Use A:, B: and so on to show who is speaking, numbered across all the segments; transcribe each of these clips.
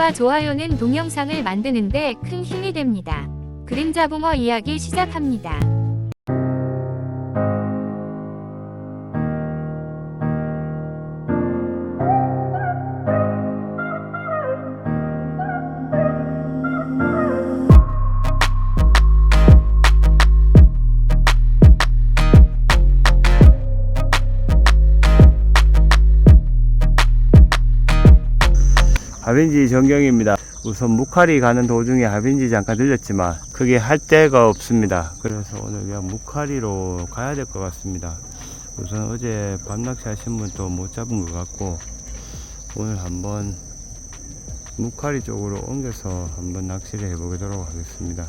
A: 구독과 좋아요는 동영상을 만드는데 큰 힘이 됩니다. 그림자 붕어 이야기 시작합니다.
B: 하빈지 전경입니다. 우선 무카리 가는 도중에 하빈지 잠깐 들렸지만 그게 할 데가 없습니다. 그래서 오늘 그냥 무카리로 가야 될 것 같습니다. 우선 어제 밤낚시 하신 분또못 잡은 것 같고 오늘 한번 무카리 쪽으로 옮겨서 한번 낚시를 해보도록 하겠습니다.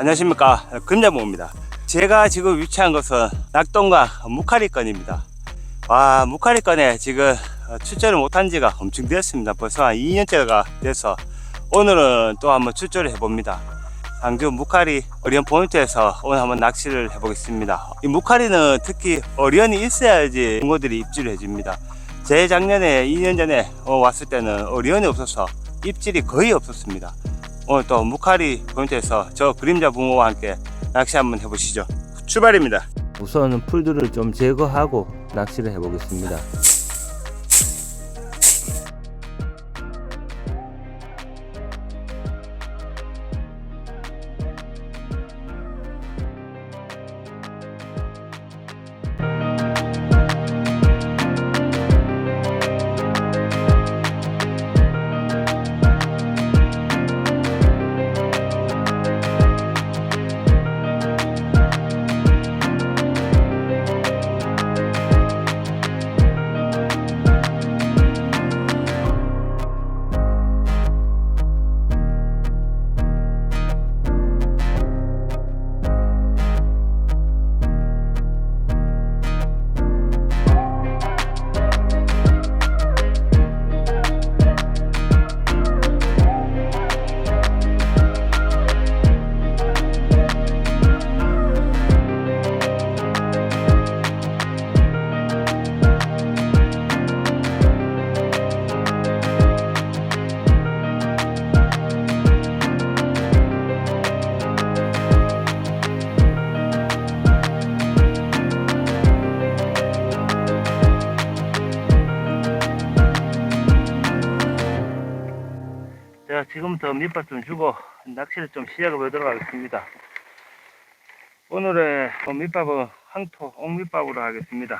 B: 안녕하십니까. 금자모입니다. 제가 지금 위치한 것은 낙동강 무카리건입니다. 와 무카리건에 지금 출전을 못한 지가 엄청 되었습니다. 벌써 한 2년째가 돼서 오늘은 또 한번 출전을 해봅니다. 상주 무카리 어리언 포인트에서 오늘 한번 낚시를 해보겠습니다. 이 무카리는 특히 어리언이 있어야지 붕어들이 입질을 해줍니다. 재작년에 2년 전에 어, 왔을 때는 어리언이 없어서 입질이 거의 없었습니다 오늘 또 무카리 포인트에서 저 그림자 붕어와 함께 낚시 한번 해보시죠. 출발입니다. 우선은 풀들을 좀 제거하고 낚시를 해보겠습니다. 자, 지금부터 밑밥 좀 주고 낚시를 좀 시작해 보도록 하겠습니다. 오늘의 어, 밑밥은 황토 옥밑밥으로 하겠습니다.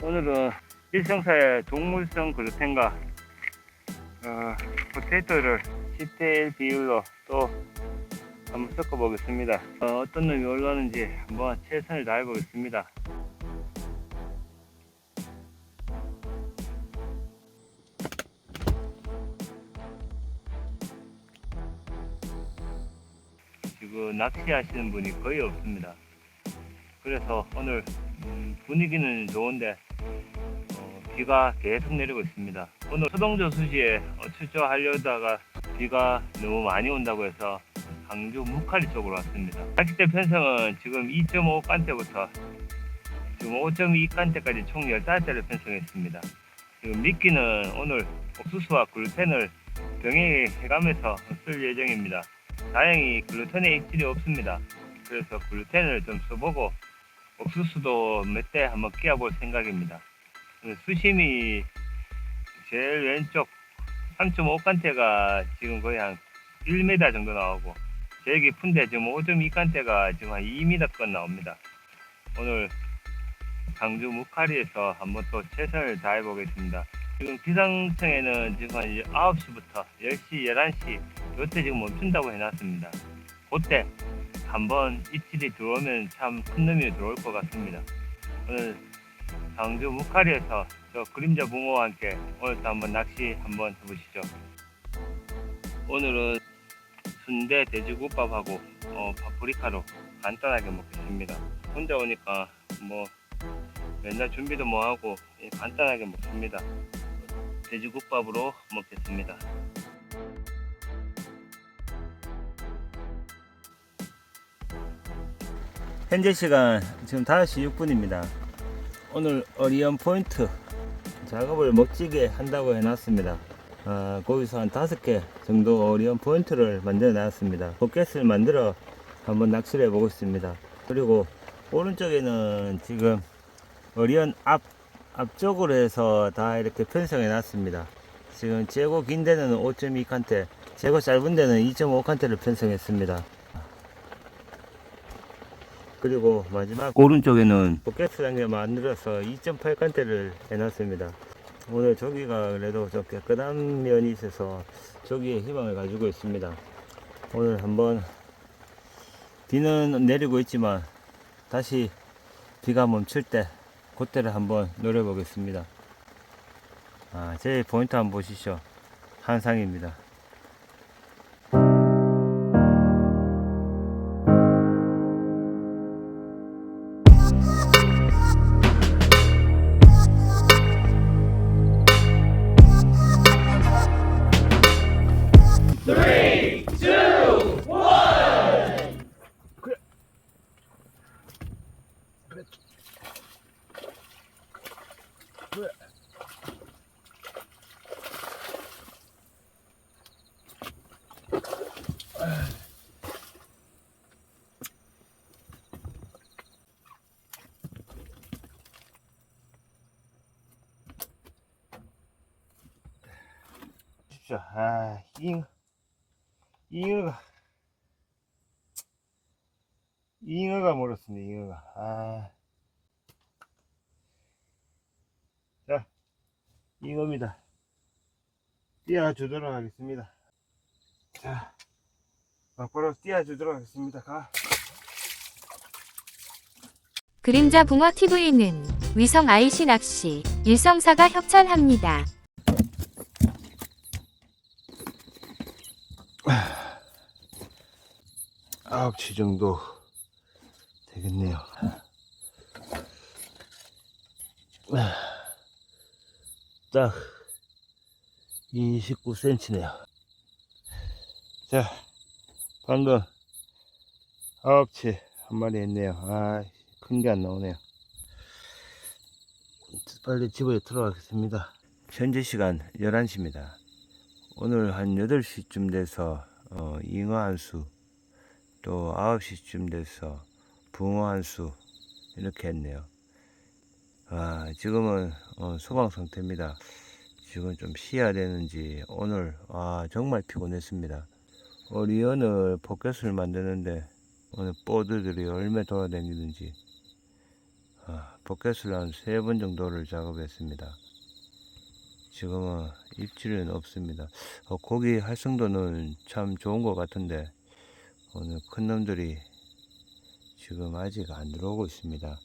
B: 오늘은 일성사의 동물성 글루텐과 어, 포테이토를 10대 1 비율로 또 한번 섞어 보겠습니다. 어, 떤 놈이 올라오는지 한번 최선을 다해 보겠습니다. 지금 낚시하시는 분이 거의 없습니다. 그래서 오늘 음, 분위기는 좋은데 어, 비가 계속 내리고 있습니다. 오늘 수동조 수지에 어, 출조하려다가 비가 너무 많이 온다고 해서 광주 무카리 쪽으로 왔습니다. 낚싯대 편성은 지금 2.5칸대부터 지금 5.2칸대까지 총 15대를 편성했습니다. 지금 미끼는 오늘 옥수수와 글루텐을 병행해가면서 쓸 예정입니다. 다행히 글루텐에 입질이 없습니다. 그래서 글루텐을 좀 써보고 옥수수도 몇 대 한번 끼워볼 생각입니다. 수심이 제일 왼쪽 3.5칸대가 지금 거의 한 1m 정도 나오고 제일 깊은데 지금 5.2칸대가 지금 한 2m권 나옵니다. 오늘 강주 무카리에서 한번 또 최선을 다해 보겠습니다. 지금 기상청에는 지금 한 9시부터 10시, 11시 요때 지금 멈춘다고 해놨습니다. 그때 한번 이틀이 들어오면 참 큰 놈이 들어올 것 같습니다. 오늘 강주 무카리에서 저 그림자 붕어와 함께 오늘도 한번 낚시 한번 해보시죠. 오늘은 순대 돼지국밥하고 어, 파프리카로 간단하게 먹겠습니다. 혼자 오니까 뭐 맨날 준비도 뭐 하고 예, 간단하게 먹습니다. 돼지국밥으로 먹겠습니다. 현재 시간 지금 5시 6분입니다. 오늘 어리언 포인트 작업을 멋지게 한다고 해놨습니다. 아, 거기서 한 다섯 개 정도 어리언 포인트를 만들어 놨습니다. 포켓을 만들어 한번 낚시를 해보고 있습니다. 그리고 오른쪽에는 지금 어리언 앞, 앞쪽으로 해서 다 이렇게 편성해 놨습니다. 지금 재고 긴 데는 5.2칸테, 재고 짧은 데는 2.5칸테를 편성했습니다. 그리고 마지막 오른쪽에는 포켓을 한개 만들어서 2.8칸테를 해놨습니다. 오늘 저기가 그래도 좀 깨끗한 면이 있어서 저기에 희망을 가지고 있습니다. 오늘 한번 비는 내리고 있지만 다시 비가 멈출 때 그때를 한번 노려보겠습니다. 아, 제 포인트 한번 보시죠. 한상입니다. 보십시오. 아, 잉, 잉어가, 잉어가 멀었습니다, 잉어가. 아. 자, 잉어입니다. 띄워주도록 하겠습니다. 자, 막바로 띄워주도록 하겠습니다. 가.
A: 그림자 붕어 TV는 위성 IC 낚시 일성사가 협찬합니다.
B: 아홉 치 정도 되겠네요. 딱 29cm네요. 자, 방금 아홉 치 한 마리 했네요. 아, 큰 게 안 나오네요. 빨리 집에 들어가겠습니다. 현재 시간 11시입니다. 오늘 한 8시쯤 돼서 어, 잉어 한 수, 또 9시쯤 돼서 붕어 한 수, 이렇게 했네요. 아, 지금은 어, 소강 상태입니다. 지금 좀 쉬어야 되는지 오늘 아, 정말 피곤했습니다. 어리언을 포켓을 만드는데 오늘 보드들이 얼마나 돌아다니는지 아, 포켓을 한 세 번 정도를 작업했습니다. 지금은 입질은 없습니다. 어, 고기 활성도는 참 좋은 것 같은데 오늘 큰 놈들이 지금 아직 안 들어오고 있습니다.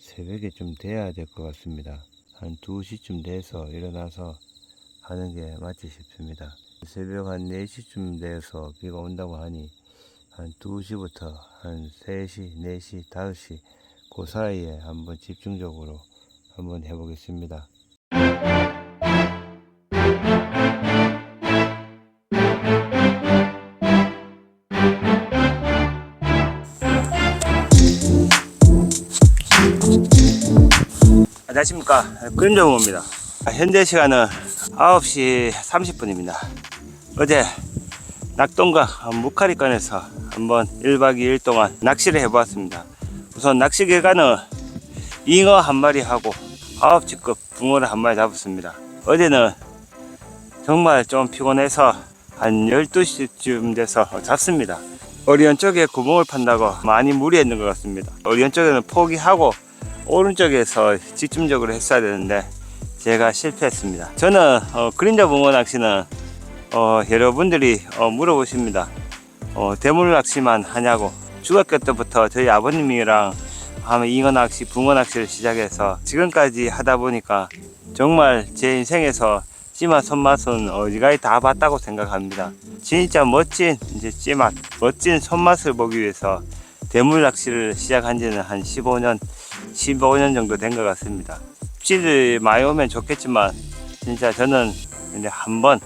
B: 새벽에 좀 돼야 될 것 같습니다. 한 2시쯤 돼서 일어나서 하는 게 맞지 싶습니다. 새벽 한 4시쯤 돼서 비가 온다고 하니 한 2시부터 한 3시, 4시, 5시 그 사이에 한번 집중적으로 한번 해보겠습니다. 안녕하십니까. 그림정호입니다. 현재 시간은 9시 30분입니다. 어제 낙동강 무카리간에서 한번 1박 2일 동안 낚시를 해보았습니다. 우선 낚시 기간은 잉어 한 마리 하고 9시급 붕어를 한 마리 잡았습니다. 어제는 정말 좀 피곤해서 한 12시쯤 돼서 잤습니다. 어리언 쪽에 구멍을 판다고 많이 무리했는 것 같습니다. 어리언 쪽에는 포기하고 오른쪽에서 집중적으로 했어야 되는데 제가 실패했습니다. 저는 어, 그림자 붕어 낚시는 어, 여러분들이 어, 물어보십니다. 어, 대물 낚시만 하냐고 중학교 때부터 저희 아버님이랑 하면 잉어 낚시, 붕어 낚시를 시작해서 지금까지 하다 보니까 정말 제 인생에서 찌맛 손맛은 어디가에 다 봤다고 생각합니다. 진짜 멋진 이제 찌맛, 멋진 손맛을 보기 위해서 대물 낚시를 시작한 지는 한 15년, 15년 정도 된 것 같습니다. 입질이 많이 오면 좋겠지만 진짜 저는 이제 한번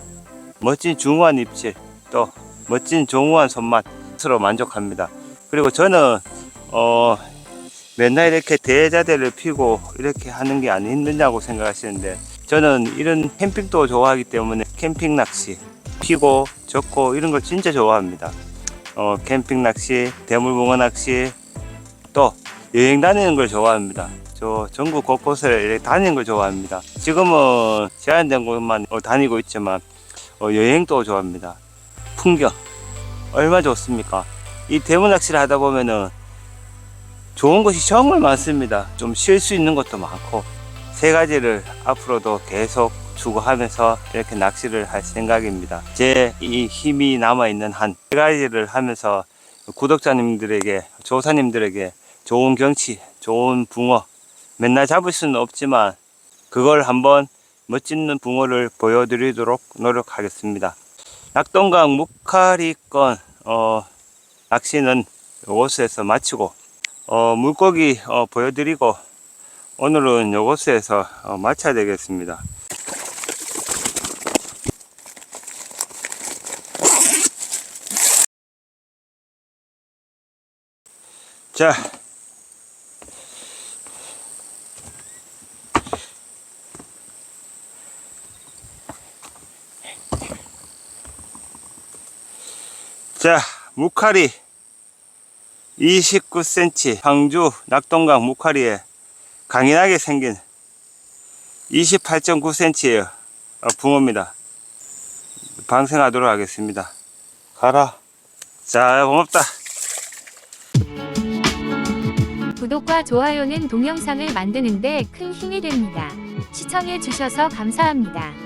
B: 멋진 중후한 입질 또 멋진 중후한 손맛으로 만족합니다. 그리고 저는 어 맨날 이렇게 대자대를 피고 이렇게 하는 게 안 힘드냐고 생각하시는데 저는 이런 캠핑도 좋아하기 때문에 캠핑 낚시 피고 젓고 이런 걸 진짜 좋아합니다. 어, 캠핑 낚시, 대물붕어 낚시 또 여행 다니는 걸 좋아합니다. 저 전국 곳곳을 다니는 걸 좋아합니다. 지금은 제한된 곳만 어, 다니고 있지만 어, 여행도 좋아합니다. 풍경 얼마 좋습니까? 이 대물 낚시를 하다 보면은 좋은 것이 정말 많습니다. 좀 쉴 수 있는 것도 많고 세 가지를 앞으로도 계속 추구하면서 이렇게 낚시를 할 생각입니다. 제 이 힘이 남아 있는 한 세 가지를 하면서 구독자님들에게 조사님들에게 좋은 경치, 좋은 붕어 맨날 잡을 수는 없지만 그걸 한번 멋진 붕어를 보여드리도록 노력하겠습니다. 낙동강 무카리건 어, 낚시는 이곳에서 마치고 어, 물고기 어, 보여드리고 오늘은 이곳에서 어, 마쳐야 되겠습니다. 자, 자, 무카리 29cm 황주 낙동강 무카리에 강인하게 생긴 28.9cm의 붕어입니다. 방생하도록 하겠습니다. 가라. 자, 고맙다.
A: 구독과 좋아요는 동영상을 만드는데 큰 힘이 됩니다. 시청해 주셔서 감사합니다.